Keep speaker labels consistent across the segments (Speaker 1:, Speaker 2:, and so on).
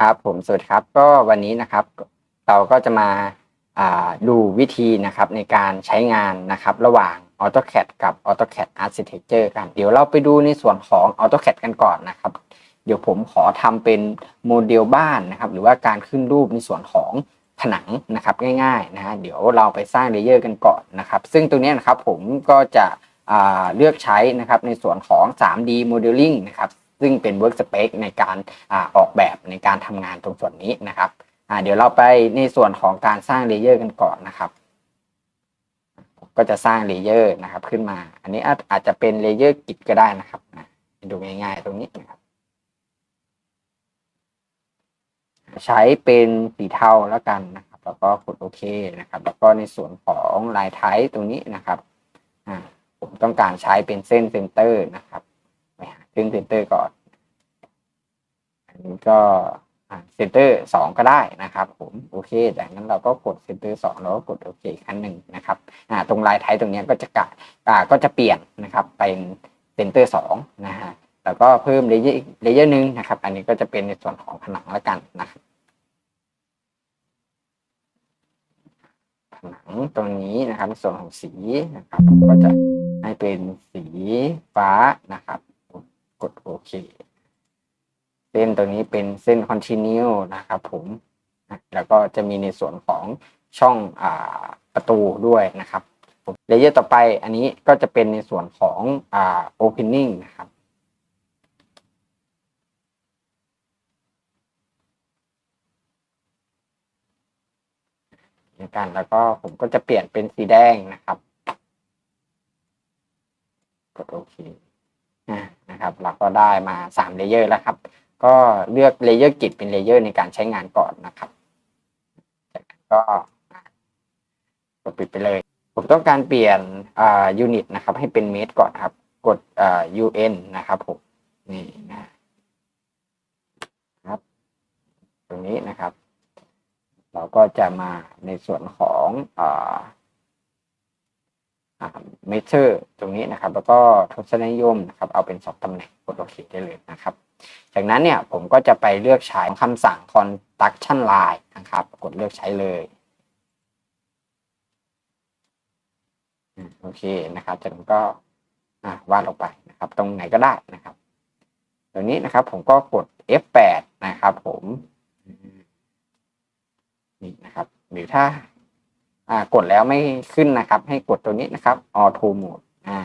Speaker 1: ครับผมสวัสดีครับก็วันนี้นะครับเราก็จะมาดูวิธีนะครับในการใช้งานนะครับระหว่าง AutoCAD กับ AutoCAD Architecture กัน เดี๋ยวเราไปดูในส่วนของ AutoCAD กันก่อนนะครับ เดี๋ยวผมขอทำเป็นโมเดลบ้านนะครับหรือว่าการขึ้นรูปในส่วนของผนังนะครับง่ายๆนะฮะเดี๋ยวเราไปสร้างเลเยอร์กันก่อนนะครับ ซึ่งตรงนี้นะครับผมก็จะเลือกใช้นะครับในส่วนของ 3D Modeling นะครับ ซึ่งเป็น Workspace ในการอออกแบบในการทำงานตรงส่วนนี้นะครับเดี๋ยวเราไปในส่วนของการสร้างเลเยอร์กันก่อนนะครับก็จะสร้างเลเยอร์นะครับขึ้นมา อันนี้อาจจะเป็นเลเยอร์กิจก็ได้นะครับอะดูง่ายๆตรงนี้นะครับใช้เป็นสีเทาแล้วกันนะครับ แล้วก็กดโอเคนะครับ แล้วก็ในส่วนของลายไทป์ตรงนี้นะครับผมต้องการใช้เป็นเส้นเซนเตอร์นะครับ ไปหาเส้นเซนเตอร์ก่อน อันนี้ก็เซนเตอร์สองก็ได้นะครับ ผมโอเคจากนั้นเราก็กดเซนเตอร์สองแล้วก็กดโอเคอีกครั้งหนึ่งนะครับตรงลายไทป์ตรงนี้ก็จะกะก็จะเปลี่ยนนะครับเป็นเซนเตอร์สองนะฮะแล้วก็เพิ่มเลเยอร์อีกเลเยอร์หนึ่งนะครับ อันนี้ก็จะเป็นในส่วนของผนังแล้วกันนะครับผนังตรงนี้นะครับส่วนของสีนะครับก็จะให้เป็นสีฟ้านะครับ กดโอเค เส้นตัวนี้เป็นเส้น continue นะครับผม แล้วก็จะมีในส่วนของช่องอประตูด้วยนะครับเลเยอร์ต่อไปอันนี้ก็จะเป็นในส่วนของอ่า opening นะครับ ในการแล้วก็ผมก็จะเปลี่ยนเป็นสีแดงนะครับ กดโอเค นะครับเราก็ได้มาสามเลเยอร์แล้วครับ ก็เลือกเลเยอร์กิจเป็นเลเยอร์ในการใช้งานก่อนนะครับจากนั้นก็กดปิดไปเลย ผมต้องการเปลี่ยนอ่ายูนิตนะครับ ให้เป็นเมตรก่อนครับ กดอ่า UN นะครับผมนี่นะครับ ตรงนี้นะครับ เราก็จะมาในส่วนของ เมเ e อร์ตรงนี้นะครับ แล้วก็ทศนิยมนะครับเอาเป็นสองตำแหน่งกดโอเคได้เลยนะครับ จากนั้นเนี่ยผมก็จะไปเลือกใช้คำสั่ง construction line นะครับ กดเลือกใช้เลยโอเคนะครับ จากนั้นก็วาดลงไปนะครับ ตรงไหนก็ได้นะครับตรงนี้นะครับผมก็กด F8 นะครับ ผมอืมนี่นะครับหรือถ้า อ่ากดแล้วไม่ขึ้นนะครับ ให้กดตัวนี้นะครับ auto mode อ่า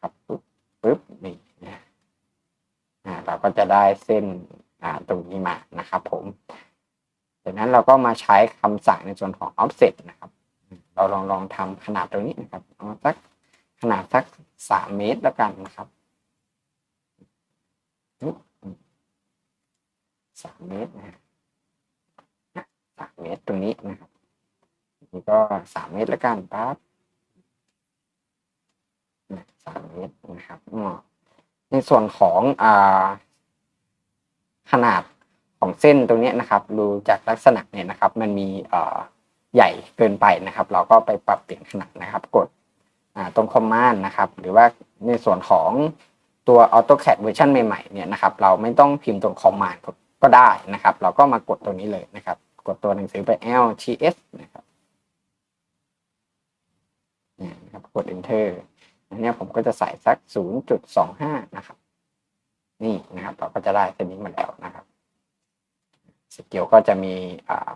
Speaker 1: ครับปึ๊บปึ๊บนี่อ่าเราก็จะได้เส้นอ่าตรงนี้มานะครับ ผมจากนั้นเราก็มาใช้คำสั่งในส่วนของ offset นะครับ เราลองลองทำขนาดตรงนี้นะครับเอาสักขนาดสักสามเมตรแล้วกันนะครับสามเมตรนะ เมตรตรงนี้นะครับนี่ก็สามเมตรล้วกันปั๊บสามเมตรนะครับในส่วนของอ่าขนาดของเส้นตรงนี้นะครับ ดูจากลักษณะเนี่ยนะครับ มันมีใหญ่เกินไปนะครับ เราก็ไปปรับเปลี่ยนขนาดนะครับ กดตรงคอมมานด์นะครับ หรือว่าในส่วนของตัว AutoCAD เวอร์ชันใหม่ๆเนี่ยนะครับ เราไม่ต้องพิมพ์ตรงคอมมานด์ก็ได้นะครับ เราก็มากดตรงนี้เลยนะครับ กดตัวหนังสือไป LTS นะครับนี่นะครับกด Enter อันนี้ผมก็จะใส่สัก 0.25 นะครับ นี่นะครับ เราก็จะได้เส้นนี้มาแล้วนะครับสเกลก็จะมี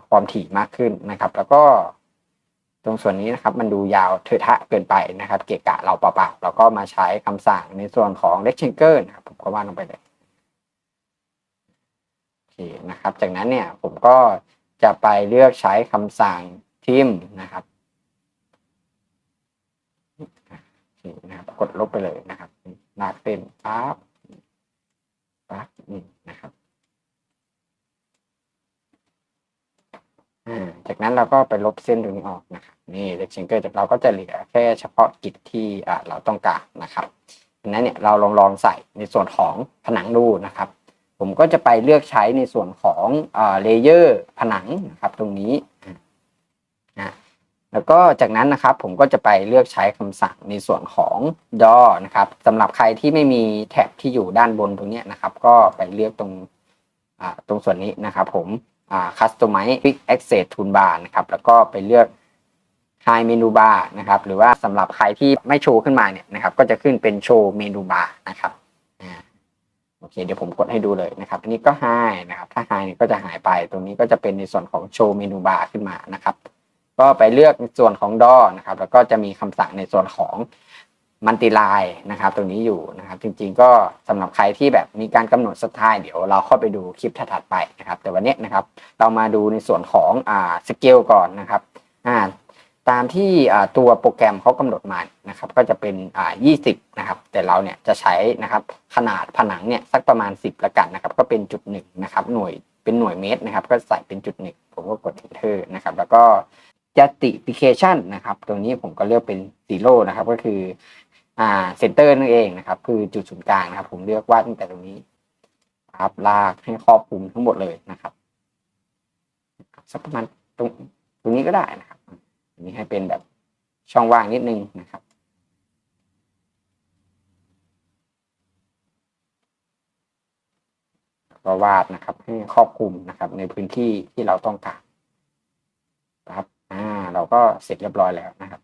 Speaker 1: ความถี่มากขึ้นนะครับ แล้วก็ตรงส่วนนี้นะครับมันดูยาวเทอะทะเกินไปนะครับ เกะกะเราเปล่าๆเราก็มาใช้คำสั่งในส่วนของ rectangle นะครับผมก็วาดลงไปเลยโอเคนะครับ จากนั้นเนี่ยผมก็ จะไปเลือกใช้คำสั่งทิมนะครับนี่นะครับ กดลบไปเลยนะครับลากเส้นปั๊บปั๊บนี่นะครับจากนั้นเราก็ไปลบเส้นตรงนี้ออกนะครับนี่เ e กชิงเกอร์จากเราก็จะเหลือแค่เฉพาะกิจที่เราต้องการนะครับดังนั้นเนี่ยเราลองลองใส่ในส่วนของผนังดูนะครับ ผมก็จะไปเลือกใช้ในส่วนของเลเยอร์ผนังนะครับตรงนี้นะแล้วก็จากนั้นนะครับผมก็จะไปเลือกใช้คำสั่งในส่วนของ DAW นะครับสำหรับใครที่ไม่มีแท็บที่อยู่ด้านบนตรงนี้นะครับ ก็ไปเลือกตรงตรงส่วนนี้นะครับผมอ่า Customize Quick Access Toolbar นะครับแล้วก็ไปเลือก High Menu Bar นะครับหรือว่าสำหรับใครที่ไม่โชว์ขึ้นมาเนี่ยนะครับก็จะขึ้นเป็นโชว์เมนูบาร์นะครับ โอเคเดี๋ยวผมกดให้ดูเลยนะครับ อันนี้ก็ High นะครับ ถ้า High เนี่ยก็จะหายไป ตรงนี้ก็จะเป็นในส่วนของโชว์เมนูบาร์ขึ้นมานะครับ ก็ไปเลือกส่วนของดอนะครับ แล้วก็จะมีคำสั่งในส่วนของมันติไลน์นะครับ ตรงนี้อยู่นะครับ จริงๆ ก็สำหรับใครที่แบบมีการกำหนดสไตล์เดี๋ยวเราเข้าไปดูคลิปถัดๆไปนะครับ แต่วันนี้นะครับ เรามาดูในส่วนของอ่าสเกลก่อนนะครับอ่า ตามที่ตัวโปรแกรมเขากำหนดมานะครับก็จะเป็นอ่า20นะครับแต่เราเนี่ยจะใช้นะครับขนาดผนังเนี่ยสักประมาณ 10ละกันนะครับก็เป็นจุดหนึ่งนะครับหน่วยเป็นหน่วยเมตรนะครับก็ใส่เป็นจุดหนึ่งผมก็กด enter นะครับแล้วก็ justification นะครับตรงนี้ผมก็เลือกเป็น zero นะครับก็คืออ่า center นั่นเองนะครับคือจุดศูนย์กลางนะครับ ผมเลือกวาดตั้งแต่ตรงนี้ครับลากให้ครอบคลุมทั้งหมดเลยนะครับสักประมาณตรงตรงนี้ก็ได้นะครับ นี้ให้เป็นแบบช่องว่างนิดนึงนะครับ ก็วาดนะครับให้ครอบคลุมนะครับ ในพื้นที่ที่เราต้องการครับอ่าเราก็เสร็จเรียบร้อยแล้วนะครับ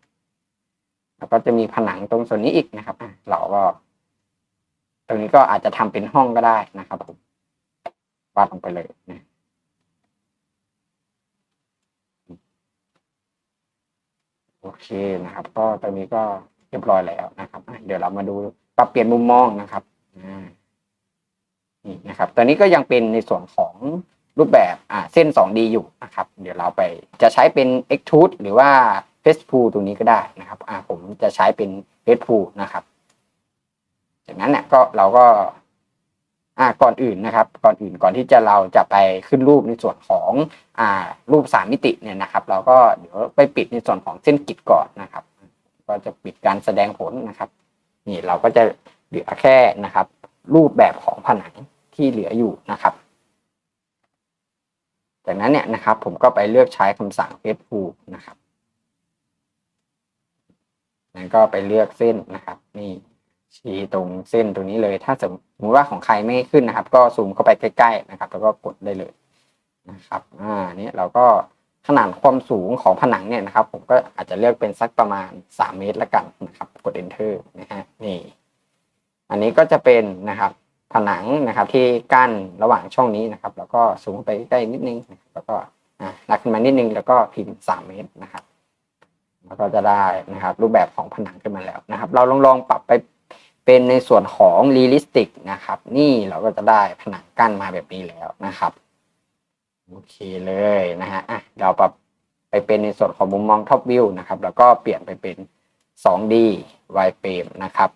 Speaker 1: แล้วก็จะมีผนังตรงส่วนนี้อีกนะครับอะเราก็ ตรงนี้ก็อาจจะทำเป็นห้องก็ได้นะครับผมวาดลงไปเลยนะโอ เคนะครับ ก็ตรงนี้ก็เรียบร้อยแล้วนะครับ เดี๋ยวเรามาดูปรับเปลี่ยนมุมมองนะครับนี่นะครับ ตอนนี้ก็ยังเป็นในส่วนของรูปแบบอ่าเส้น 2D อยู่นะครับ เดี๋ยวเราไปจะใช้เป็น extrude หรือว่า f a c e p o o l ตรงนี้ก็ได้นะครับอ่าผมจะใช้เป็น f a c e p o o l นะครับ จากนั้นเนี่ยก็เราก็ อ่าก่อนอื่นนะครับ ก่อนอื่นก่อนที่จะเราจะไปขึ้นรูปในส่วนของอ่ารูปสามมิติเนี่ยนะครับ เราก็เดี๋ยวไปปิดในส่วนของเส้นกิดก่อนนะครับ ก็จะปิดการแสดงผลนะครับ นี่เราก็จะเหลือแค่นะครับ รูปแบบของผนังที่เหลืออยู่นะครับ จากนั้นเนี่ยนะครับผมก็ไปเลือกใช้คำสั่ง f p o o l นะครับนั้นก็ไปเลือกเส้นนะครับ นี่ ชี้ตรงเส้นตรงนี้เลย ถ้าสมมติว่าของใครไม่ขึ้นนะครับ ก็ซูมเข้าไปใกล้ๆนะครับ แล้วก็กดได้เลยนะครับ อ่านี่เราก็ขนาดความสูงของผนังเนี่ยนะครับ ผมก็อาจจะเลือกเป็นสักประมาณ 3 เมตรละกันนะครับ กด enter นะฮะนี่ อันนี้ก็จะเป็นนะครับ ผนังนะครับที่กั้นระหว่างช่องนี้นะครับ แล้วก็สูงไปใกล้นิดนึงแล้วก็อะลักขึ้นมานิดนึงแล้วก็พิมพ์ 3 เมตรนะครับแล้วก็จะได้นะครับ รูปแบบของผนังขึ้นมาแล้วนะครับ เราลองลองปรับไป เป็นในส่วนของรีลิสติกนะครับ นี่เราก็จะได้ผนังกั้นมาแบบนี้แล้วนะครับ โอเคเลยนะฮะอะเราปรับไปเป็นในส่วนของมุมมองท็อปวิวนะครับ แล้วก็เปลี่ยนไปเป็น 2D wireframe นะครับ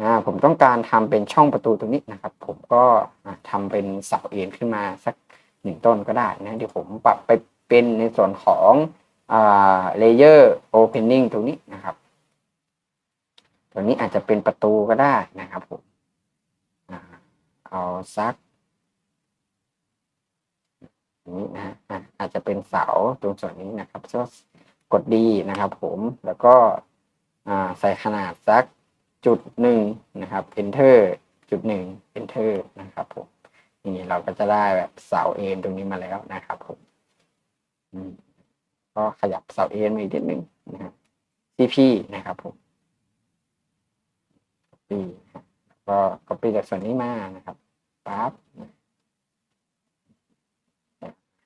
Speaker 1: อ่าผมต้องการทำเป็นช่องประตูตรงนี้นะครับ ผมก็อะทำเป็นเสาเอ็นขึ้นมาสักหนึ่งต้นก็ได้นะเดี๋ยวผมปรับไปเป็นในส่วนของอ่า layer opening ตรงนี้นะครับ ตัวนี้อาจจะเป็นประตูก็ได้นะครับผมเอาซักนี้นะฮะอาจจะเป็นเสาตรงส่วนนี้นะครับก็กดดีนะครับ ผมแล้วก็ใส่ขนาดสักจุดหนึ่งนะครับ enter จุดหนึ่ง enter นะครับผมนี่เราก็จะได้แบบเสาเอ็นตรงนี้มาแล้วนะครับผมอืมก็ขยับเสาเอ็นมาอีกนิดนึงนะครับ CP นะครับผม copy ก็ copy จากส่วนนี้มานะครับปั๊บนะ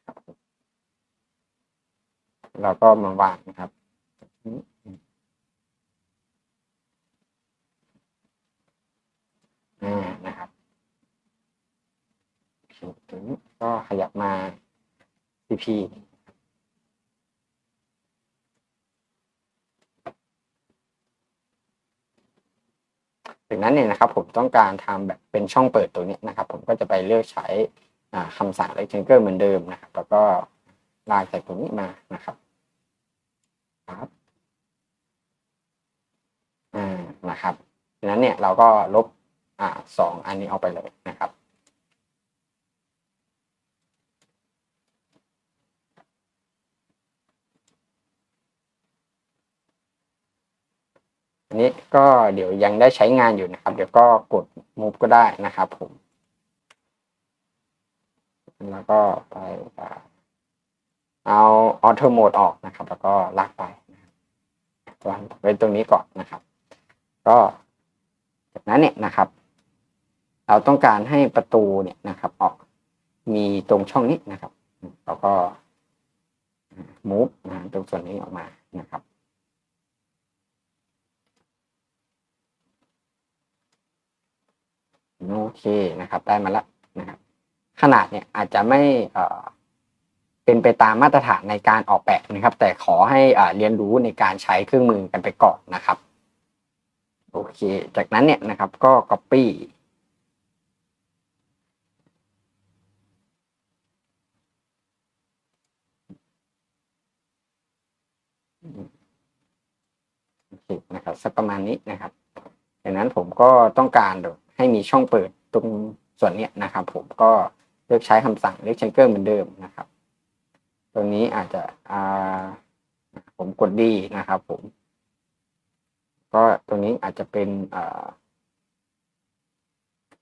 Speaker 1: ครับเราก็มาวางนะครับอ่านะครับตรงก็ขยับมา CP จาก นั้นเนี่ยนะครับผมต้องการทำแบบเป็นช่องเปิดตัวนี้นะครับ ผมก็จะไปเลือกใช้อ่าคำสั่ง rectangle เหมือนเดิมนะครับ แล้วก็ลากจากตรงนี้มานะครับครับอ่านะครับดังนั้นเนี่ยเราก็ลบอ่าสองอันนี้ออกไปเลยนะครับ นี้ก็เดี๋ยวยังได้ใช้งานอยู่นะครับ เดี๋ยวก็กด move ก็ได้นะครับผม แล้วก็ไปเอาออโตโหมดออกนะครับ แล้วก็ลากไปวางไว้ตรงนี้ก่อนนะครับ ก็จากนั้นเนี่ยนะครับ เราต้องการให้ประตูเนี่ยนะครับ ออกมีตรงช่องนี้นะครับเราก็ move ตรงส่วนนี้ออกมานะครับ โอเคนะครับ ได้มาแล้วนะครับขนาดเนี่ยอาจจะไม่เป็นไปตามมาตรฐานในการออกแบบนะครับ แต่ขอให้เรียนรู้ในการใช้เครื่องมือกันไปก่อนนะครับโอเค จากนั้นเนี่ยนะครับก็ copy โอเคนะครับสักประมาณนี้นะครับดังนั้นผมก็ต้องการ ให้มีช่องเปิดตรงส่วนนี้นะครับ ผมก็เลือกใช้คำสั่งเลือกเชนเกอร์เหมือนเดิมนะครับ ตรงนี้อาจจะผมกดดีนะครับผม ก็ตรงนี้อาจจะเป็น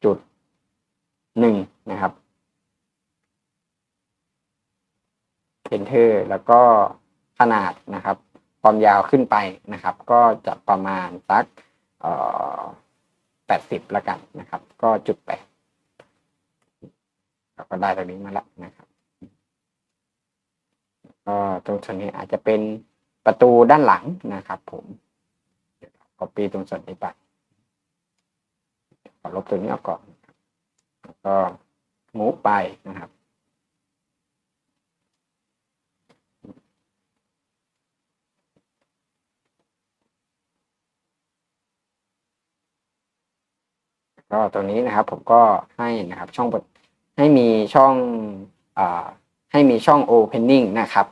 Speaker 1: จุดหนึ่งนะครับ Enter แล้วก็ขนาดนะครับ ความยาวขึ้นไปนะครับ ก็จะประมาณสักเอ่อ แปดสิบละกันนะครับ ก็จุดแปดเราก็ได้ตรงนี้มาแล้วนะครับก็ตรงส่วนนี้อาจจะเป็นประตูด้านหลังนะครับ ผมเดี๋ตรงส่วนนี้ไปขอลบตัวนี้ออกก่อนก็มูฟไปนะครับ ก็ตรงนี้นะครับผมก็ให้นะครับช่องบทให้มีช่องอให้มีช่อง opening นะครับ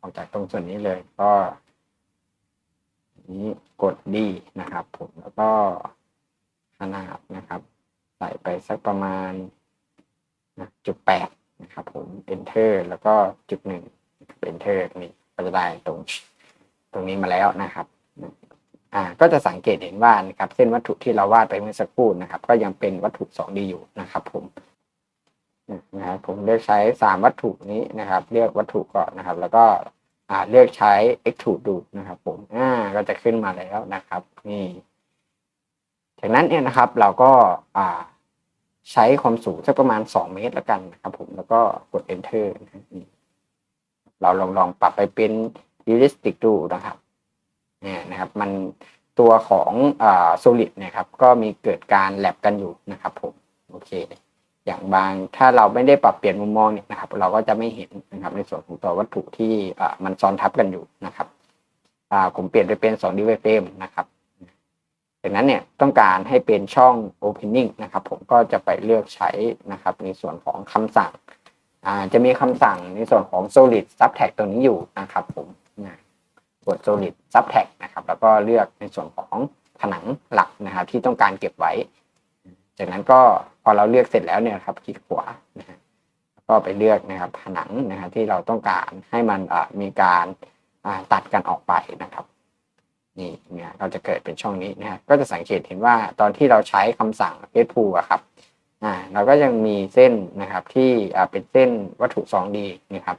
Speaker 1: ออกจากตรงส่วนนี้เลยก็นี้กดดีนะครับผมแล้วก็ขนาดนะครับ ใส่ไปสักประมาณจุดแปดนะครับผม enter แล้วก็จุดหนึ่ง enter นี่ก็จะได้ตรงตรงนี้มาแล้วนะครับ อ่าก็จะสังเกตเห็นว่านะครับเส้นวัตถุที่เราวาดไปเมื่อสักครู่นะครับ ก็ยังเป็นวัตถุ 2D อยู่นะครับ ผมนะครับผมเลือกใช้สามวัตถุนี้นะครับ เลือกวัตถุก่อนนะครับ แล้วก็อ่าเลือกใช้ extrude ดูนะครับ ผมอ่าก็จะขึ้นมาแล้วนะครับ นี่จากนั้นเนี่ยนะครับ เราก็อ่าใช้ความสูงสักประมาณ 2 เมตรแล้วกันนะครับ ผมแล้วก็กด enter นะครับนี่เราลองลองปรับไปเป็น realistic ดูนะครับ เนี่ยนะครับมันตัวของอ่า solid เนี่ยครับก็มีเกิดการแลบกันอยู่นะครับผมโอเค อย่างบางถ้าเราไม่ได้ปรับเปลี่ยนมุมมองเนี่ยนะครับ เราก็จะไม่เห็นนะครับในส่วนของตัววัตถุที่มันซ้อนทับกันอยู่นะครับผมเปลี่ยนไปเป็น2 d v frame นะครับดังนั้นเนี่ยต้องการให้เป็นช่อง opening นะครับ ผมก็จะไปเลือกใช้นะครับในส่วนของคำสั่งจะมีคำสั่งในส่วนของ solid subtract ตัวนี้อยู่นะครับผม กด solid subtract นะครับ แล้วก็เลือกในส่วนของผนังหลักนะครับที่ต้องการเก็บไว้ จากนั้นก็พอเราเลือกเสร็จแล้วเนี่ยครับคลิกขวานะฮะก็ไปเลือกนะครับผนังนะครับที่เราต้องการให้มันมีการตัดกันออกไปนะครับนี่เนี่ยก็จะเกิดเป็นช่องนี้นะฮะก็จะสังเกตเห็นว่าตอนที่เราใช้คำสั่ง f พูอะครับอ่าเราก็ยังมีเส้นนะครับที่อ่าเป็นเส้นวัตถุ 2D นะครับ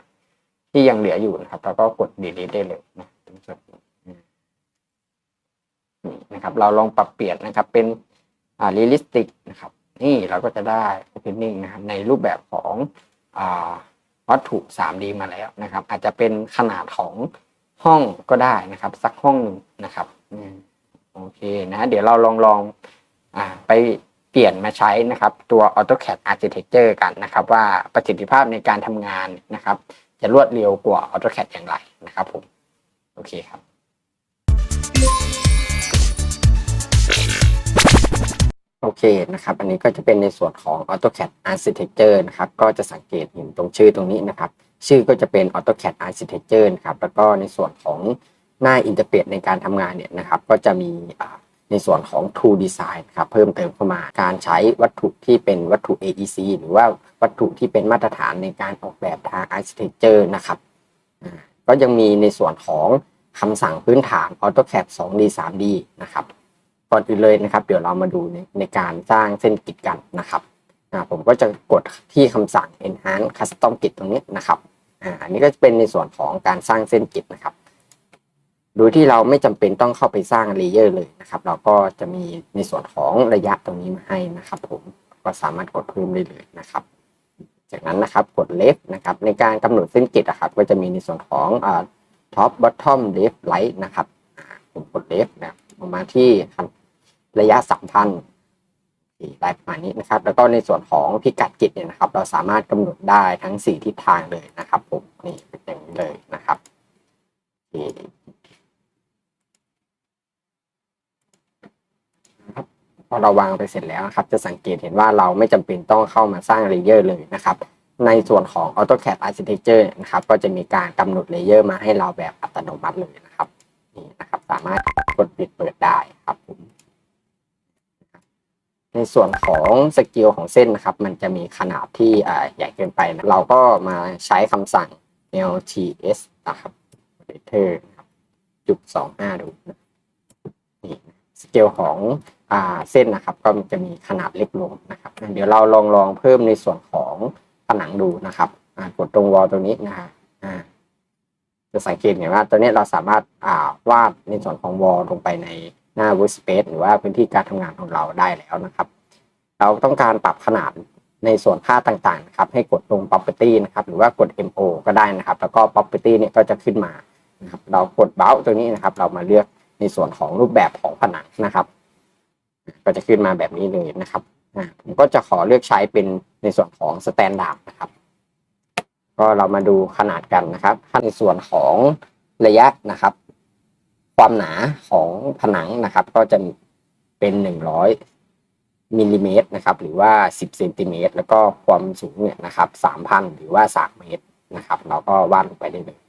Speaker 1: ที่ยังเหลืออยู่นะครับแล้วก็กด delete ได้เลยนะ ตรงส่วนนี้นี่นะครับ เราลองปรับเปลี่ยนนะครับ เป็นอ่า realistic นะครับ นี่เราก็จะได้ opening นะครับในรูปแบบของอ่าวัตถุ 3D มาแล้วนะครับ อาจจะเป็นขนาดของห้องก็ได้นะครับ สักห้องหนึ่งนะครับโอเคนะเดี๋ยวเราลองลองอ่าไปเปลี่ยนมาใช้นะครับ ตัว AutoCAD Architecture กันนะครับ ว่าประสิทธิภาพในการทำงานนะครับ จะรวดเร็วกว่า AutoCAD อย่างไรนะครับผม โอเคครับ โอเคนะครับ อันนี้ก็จะเป็นในส่วนของ AutoCAD Architecture นะครับ ก็จะสังเกตเห็นตรงชื่อตรงนี้นะครับ ชื่อก็จะเป็น AutoCAD Architecture นะครับ แล้วก็ในส่วนของหน้าอินเทอร์เฟซในการทำงานเนี่ยนะครับ ก็จะมีในส่วนของ Tool Design ครับเพิ่มเติมเข้ามาการใช้วัตถุที่เป็นวัตถุ AEC หรือว่าวัตถุที่เป็นมาตรฐานในการออกแบบทาง Architecture นะครับ ก็ยังมีในส่วนของคำสั่งพื้นฐาน AutoCAD 2D 3D นะครับก่อนอื่นเลยนะครับ เดี๋ยวเรามาดูในในการสร้างเส้นกริดกันนะครับผมก็จะกดที่คำสั่ง enhance custom grid ตรงนี้นะครับอันนี้ก็จะเป็นในส่วนของการสร้างเส้นกริดนะครับ โดยที่เราไม่จำเป็นต้องเข้าไปสร้างเลเยอร์เลยนะครับ เราก็จะมีในส่วนของระยะตรงนี้มาให้นะครับ ผมก็สามารถกดเพิ่มได้เลยนะครับ จากนั้นนะครับกด left นะครับในการกำหนดเส้นกริดนะครับก็จะมีในส่วนของอ่า top bottom left right นะครับผมกด left นะครับออกมาที่ระยะสามพันได้ประมาณนี้นะครับ แล้วก็ในส่วนของพิกัดกิจเนี่ยนะครับ เราสามารถกำหนดได้ทั้งสี่ทิศทางเลยนะครับผมนี่เป็นอย่างนี้เลยนะครับโอเคนะครับพ อเราวางไปเสร็จแล้วนะครับจะสังเกตเห็นว่าเราไม่จำเป็นต้องเข้ามาสร้างเลเยอร์เลยนะครับในส่วนของ AutoCAD Architecture นะครับก็จะมีการกำหนดเลเยอร์มาให้เราแบบอัตโนมัติเลยนะครับนี่นะครับสามารถกดปิดเปิดได้ครับผมในส่วนของสเกลของเส้นนะครับ มันจะมีขนาดที่ใหญ่เกินไปนะเราก็มาใช้คำสั่ง LTS นะครับ Editor นะครับจุดสองห้าดูนี่สเกลของ เส้นนะครับก็จะมีขนาดเล็กลงนะครับ เดี๋ยวเราลองลองเพิ่มในส่วนของผนังดูนะครับกดตรงวอลตรงนี้นะฮะจะสังเกตเห็นว่าตัวนี้เราสามารถวาดในส่วนของวอลลงไปในหน้า Workspace หรือว่าพื้นที่การทำงานของเราได้แล้วนะครับ เราต้องการปรับขนาดในส่วนค่าต่างๆนะครับ ให้กดตรง property นะครับ หรือว่ากด MO ก็ได้นะครับ แล้วก็ property เนี่ยก็จะขึ้นมานะครับ เรากด b o u ตัวนี้นะครับ เรามาเลือกในส่วนของรูปแบบของผนังนะครับ ก็จะขึ้นมาแบบนี้เลยนะครับผมก็จะขอเลือกใช้เป็นในส่วนของ standard นะครับ ก็เรามาดูขนาดกันนะครับในส่วนของระยะนะครับ ความหนาของผนังนะครับ ก็จะเป็นหนึ่งร้อยมิลลิเมตรนะครับ หรือว่าสิบเซนติเมตรแล้วก็ความสูงเนี่ยนะครับสามพันหรือว่าสามเมตรนะครับ เราก็วาดลงไปได้เลย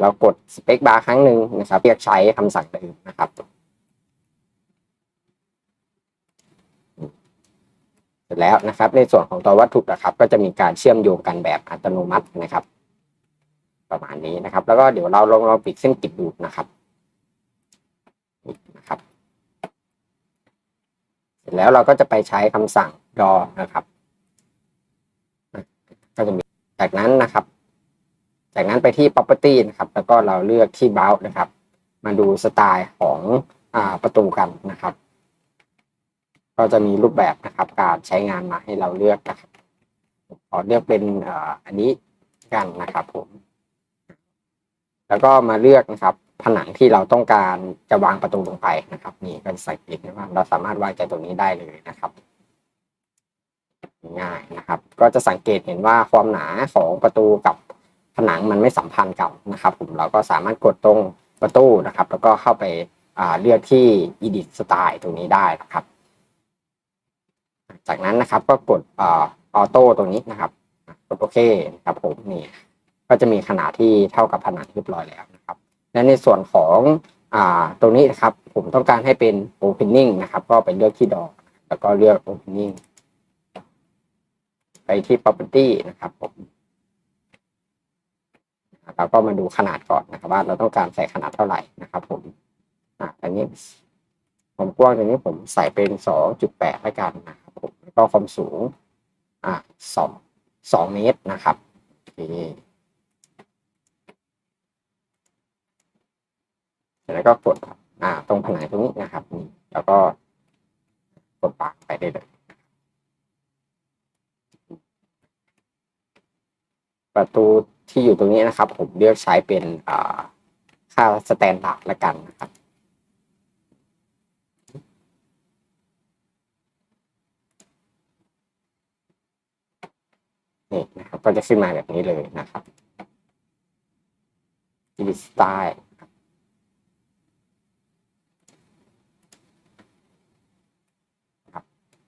Speaker 1: เรากดสเปคบาร์ครั้งหนึ่งนะครับเรียกใช้คำสั่งเดิมนะครับเสร็จแล้วนะครับ ในส่วนของตัววัตถุนะครับ ก็จะมีการเชื่อมโยงกันแบบอัตโนมัตินะครับ ประมาณนี้นะครับ แล้วก็เดี๋ยวเราลองลองปิดเส้นกิดดูนะครับนะครับ เสร็จแล้วเราก็จะไปใช้คำสั่ง draw นะครับ ก็จะมีจากนั้นนะครับ จากนั้นไปที่ property นะครับ แล้วก็เราเลือกที่ bound นะครับ มาดูสไตล์ของอประตูกันนะครับ ก็จะมีรูปแบบนะครับ การใช้งานมาให้เราเลือกนะครับขอเลือกเป็นอ,อันนี้กันนะครับผม แล้วก็มาเลือกนะครับ ผนังที่เราต้องการจะวางประตูลงไปนะครับ นี่ก็สังเกตได้ว่าเราสามารถวางจากตรงนี้ได้เลยนะครับง่ายนะครับ ก็จะสังเกตเห็นว่าความหนาของประตูกับ ผนังมันไม่สัมพันธ์กันนะครับผมเราก็สามารถกดตรงประตูนะครับ แล้วก็เข้าไปาเลือกที่ edit style ตรงนี้ได้นะครับ จากนั้นนะครับก็กดออโต้ตรงนี้นะครับกดโอเคนะครับผมนี่ก็จะมีขนาดที่เท่ากับผนังเรียบร้อยแล้วนะครับ และในส่วนของอตรงนี้นะครับผมต้องการให้เป็น opening นะครับ ก็ไปเลือกที่ดอก แล้วก็เลือก opening ไปที่ property นะครับผม เราก็มาดูขนาดก่อนนะครับ ว่าเราต้องการใส่ขนาดเท่าไหร่นะครับผมอ่าอันนี้ความกว้างตรงนี้ผมใส่เป็นสองจุดแปดล้วกันนะครับผมแล้วก็ความสูงอ่าสองสองเมตรนะครับโอเคแล้วก็กดอ่า ตรงผนังตรงนี้นะครับนี่แล้วก็กดปากไปได้เลยประตูที่อยู่ตรงนี้นะครับ ผมเลือกใช้เป็นค่าสแตนดาร์ดละกันนะครับ นี่นะครับ ก็จะขึ้นมาแบบนี้เลยนะครับดีสไตล์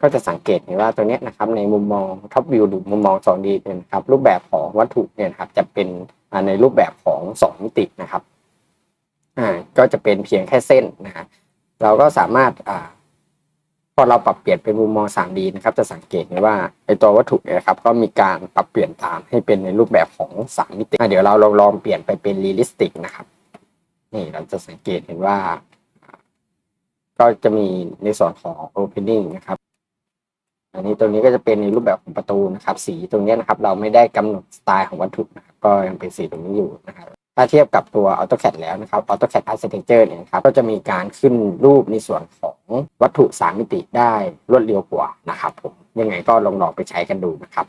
Speaker 1: ก็จะสังเกตเห็นว่าตัวนี้นะครับในมุมมองท็อปวิวหรือมุมมอง 2D เนี่ยนะครับรูปแบบของวัตถุเนี่ยครับจะเป็นในรูปแบบของ 2 มิตินะครับอ่าก็จะเป็นเพียงแค่เส้นนะฮะเราก็สามารถอ่าพอเราปรับเปลี่ยนเป็นมุมมอง 3D นะครับ จะสังเกตเห็นว่าไอตัววัตถุเนี่ยครับก็มีการปรับเปลี่ยนตามให้เป็นในรูปแบบของ 3 มิติอะเดี๋ยวเราลองลองเปลี่ยนไปเป็นเรียลลิสติกนะครับนี่เราจะสังเกตเห็นว่า ก็จะมีในส่วนของ opening นะครับ อันนี้ตัวนี้ก็จะเป็นในรูปแบบของประตูนะครับ สีตรงนี้นะครับ เราไม่ได้กำหนดสไตล์ของวัตถุนะครับก็ยังเป็นสีตรงนี้อยู่นะครับถ้าเทียบกับตัว AutoCAD แล้วนะครับ AutoCAD Architecture เนี่ยครับก็จะมีการขึ้นรูปในส่วนของวัตถุ3มิติได้รวดเร็วกว่านะครับผมยังไงก็ลองลองไปใช้กันดูนะครับ